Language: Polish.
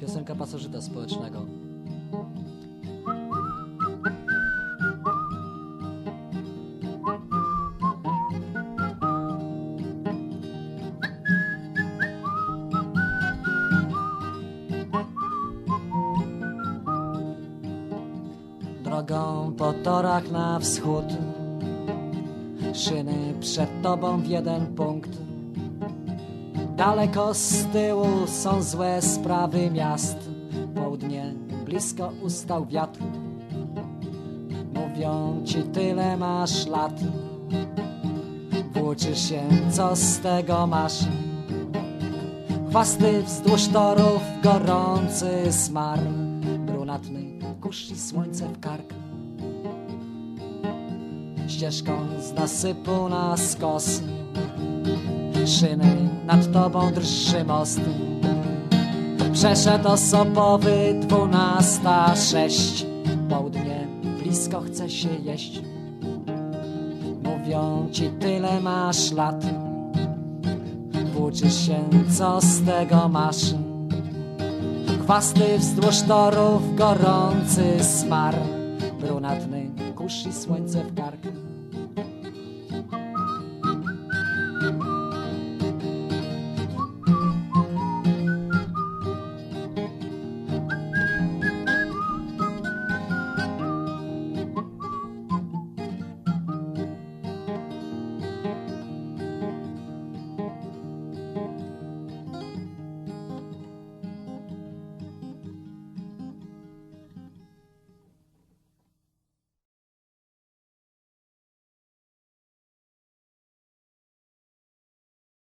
Piosenka pasożyta społecznego. Drogą po torach na wschód Szyny przed tobą w jeden punkt Daleko z tyłu są złe sprawy miast. Południe blisko ustał wiatr. Mówią ci tyle masz lat. Włóczysz się, co z tego masz. Chwasty wzdłuż torów, gorący smar. Brunatny kurz i słońce w kark. Ścieżką z nasypu na skos Nad tobą drży most. Przeszedł osobowy dwunasta sześć. Południe blisko chce się jeść. Mówią ci tyle masz lat. Włóczysz się, co z tego masz. Chwasty wzdłuż torów, gorący smar. Brunatny kurz i słońce w kark